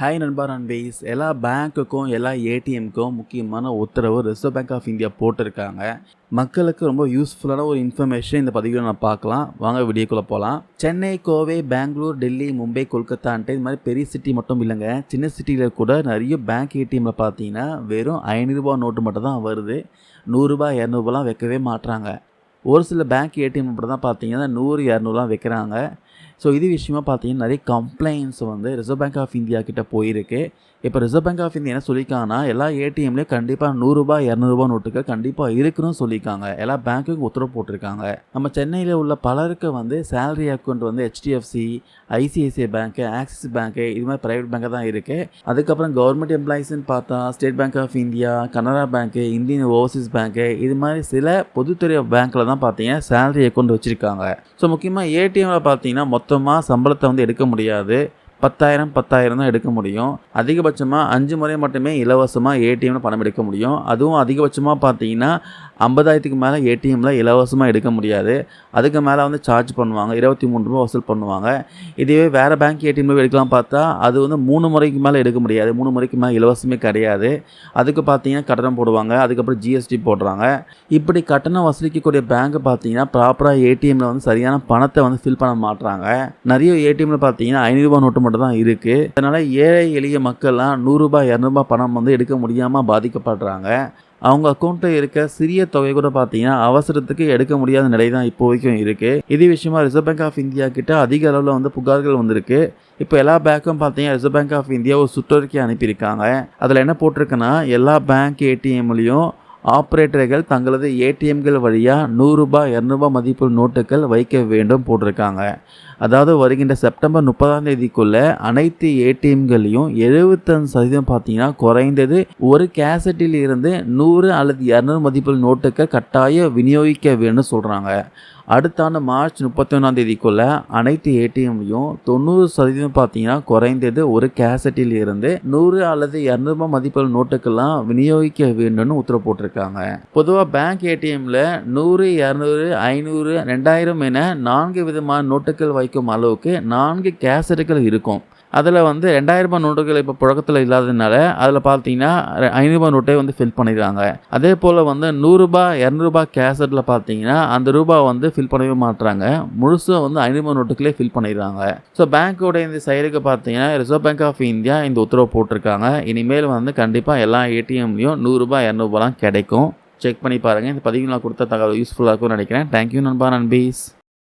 Hi நண்பா நண்பீஸ் எல்லா பேங்க்குக்கும் எல்லா ஏடிஎம்க்கும் முக்கியமான உத்தரவு ரிசர்வ் பேங்க் ஆஃப் இந்தியா போட்டிருக்காங்க. மக்களுக்கு ரொம்ப யூஸ்ஃபுல்லான ஒரு இன்ஃபர்மேஷன் இந்த பதிவில் நான் பார்க்கலாம். வாங்க வீடியோக்குள்ளே போகலாம் சென்னை கோவை பெங்களூர் டெல்லி மும்பை கொல்கத்தான்ட்டு இது மாதிரி பெரிய சிட்டி மட்டும் இல்லைங்க. சின்ன சிட்டியில் கூட நிறைய பேங்க் ஏடிஎம்மில் பார்த்தீங்கன்னா வெறும் ஐநூறுரூபா நோட்டு மட்டும் தான் வருது. நூறுரூபா இரநூறுபாலாம் வைக்கவே மாட்டுறாங்க ஒரு சில பேங்க் ஏடிஎம் மட்டும் தான் பார்த்தீங்கன்னா நூறு இரநூறுலாம் வைக்கிறாங்க. ஸோ இது விஷயமா பார்த்தீங்கன்னா நிறைய கம்ப்ளைண்ட்ஸ் வந்து ரிசர்வ் பேங்க் ஆஃப் இந்தியா கிட்ட போயிருக்கு. இப்போ ரிசர்வ் பேங்க் ஆஃப் இந்தியா என்ன சொல்லியிருக்காங்கன்னா எல்லா ஏடிஎம்லேயும் கண்டிப்பாக நூறுரூபா இரநூறுபா நோட்டுகள் கண்டிப்பாக இருக்குன்னு சொல்லியிருக்காங்க எல்லா பேங்க்குக்கும் உத்தரவு போட்டிருக்காங்க. நம்ம சென்னையில் உள்ள பலருக்கு வந்து சேலரி அக்கௌண்ட் வந்து HDFC ICICI bank Axis bank இது மாதிரி ப்ரைவேட் பேங்காக தான் இருக்குது அதுக்கப்புறம் கவர்மெண்ட் எம்ப்ளாயிஸ்ன்னு பார்த்தா State Bank of India Canara bank Indian Overseas bank இது மாதிரி சில பொதுத்துறை பேங்க்கில் தான் பார்த்தீங்கன்னா சேலரி அக்கௌண்ட் வச்சுருக்காங்க. ஸோ முக்கியமாக ஏடிஎம்மில் பார்த்தீங்கன்னா மொத்தமாக சம்பளத்தை வந்து எடுக்க முடியாது. பத்தாயிரம் பத்தாயிரம் தான் எடுக்க முடியும். அதிகபட்சமாக அஞ்சு முறை மட்டுமே இலவசமாக ஏடிஎம்மில் பணம் எடுக்க முடியும். அதுவும் அதிகபட்சமாக பார்த்தீங்கன்னா ஐம்பதாயிரத்துக்கு மேலே ஏடிஎம்மில் இலவசமாக எடுக்க முடியாது. அதுக்கு மேலே வந்து சார்ஜ் பண்ணுவாங்க. இருபத்தி மூணு ரூபா வசூல் பண்ணுவாங்க. இதுவே வேறு பேங்க் ஏடிஎம்மில் எடுக்கலாம் பார்த்தா அது வந்து மூணு முறைக்கு மேலே எடுக்க முடியாது. மூணு முறைக்கு மேலே இலவசமே கிடையாது. அதுக்கு பார்த்தீங்கன்னா கட்டணம் போடுவாங்க. அதுக்கப்புறம் ஜிஎஸ்டி போடுறாங்க. இப்படி கட்டணம் வசூலிக்கக்கூடிய பேங்க் பார்த்தீங்கன்னா ப்ராப்பராக ஏடிஎம்மில் வந்து சரியான பணத்தை வந்து ஃபில் பண்ண மாட்டுறாங்க நிறைய ஏடிஎம்மில் பார்த்தீங்கன்னா ஐநூறுரூபா நோட்டு மட்டும் தான் இருக்குது அதனால் ஏழை எளிய மக்கள்லாம் நூறுரூபா இரநூறுபா பணம் வந்து எடுக்க முடியாமல் பாதிக்கப்படுறாங்க. அவங்க அக்கௌண்ட்டில் இருக்க சிறிய தொகை கூட பார்த்தீங்கன்னா அவசரத்துக்கு எடுக்க முடியாத நிலை தான் இப்போ வரைக்கும் இருக்குது இது விஷயமா ரிசர்வ் பேங்க் ஆஃப் இந்தியா கிட்ட அதிக அளவில் வந்து புகார்கள் வந்திருக்கு. இப்போ எல்லா பேங்க்கும் பார்த்தீங்கன்னா ரிசர்வ் பேங்க் ஆஃப் இந்தியா ஒரு சுற்றறிக்கை அனுப்பியிருக்காங்க. அதில் என்ன போட்டிருக்குன்னா எல்லா பேங்க் ஏடிஎம்லேயும் ஆப்ரேட்டர்கள் தங்களது ஏடிஎம்கள் வழியாக நூறுரூபா இரநூறுபா மதிப்பு நோட்டுகள் வைக்க வேண்டும் போட்டிருக்காங்க. அதாவது வருகின்ற செப்டம்பர் முப்பதாம் தேதிக்குள்ளே அனைத்து ஏடிஎம்களையும் எழுபத்தஞ்சு சதவீதம் பார்த்தீங்கன்னா குறைந்தது ஒரு கேசட்டில் இருந்து நூறு அல்லது இரநூறு மதிப்பில் நோட்டுகள் கட்டாயம் விநியோகிக்க வேண்டும் சொல்கிறாங்க அடுத்த ஆண்டு மார்ச் முப்பத்தி தேதிக்குள்ளே அனைத்து ஏடிஎம்லையும் தொண்ணூறு சதவீதம் பார்த்தீங்கன்னா குறைந்தது ஒரு கேசட்டில் இருந்து நூறு அல்லது இரநூறுபா மதிப்புள்ள நோட்டுக்கெல்லாம் விநியோகிக்க வேண்டும்னு உத்தரவு போட்டிருக்காங்க. பொதுவாக பேங்க் ஏடிஎம்மில் நூறு இரநூறு ஐநூறு ரெண்டாயிரம் என நான்கு விதமான நோட்டுகள் வைக்கும் அளவுக்கு நான்கு கேசட்டுகள் இருக்கும். அதில் வந்து ரெண்டாயிரரூபா நோட்டுகள் இப்போ புழக்கத்தில் இல்லாததுனால அதில் பார்த்தீங்கன்னா ஐநூறுபா நோட்டே வந்து ஃபில் பண்ணிடுறாங்க. அதே போல் வந்து நூறுரூபா இரநூறுபா கேசட்டில் பார்த்தீங்கன்னா அந்த ரூபா வந்து ஃபில் பண்ணவே மாட்டுறாங்க. முழுசாக வந்து ஐநூறுபா நோட்டுகளே ஃபில் பண்ணிடுறாங்க. ஸோ பேங்க்கோட இந்த செயலுக்கு பார்த்தீங்கன்னா ரிசர்வ் பேங்க் ஆஃப் இந்தியா இந்த உத்தரவு போட்டிருக்காங்க. இனிமேல் வந்து கண்டிப்பாக எல்லா ஏடிஎம்லேயும் நூறுரூபா இரநூறுபாலாம் கிடைக்கும். செக் பண்ணி பாருங்கள் இந்த பதிவு நான் கொடுத்த தகவல் யூஸ்ஃபுல்லாக இருக்கும்னு நினைக்கிறேன். தேங்க்யூ நண்பா நண்பீஸ்.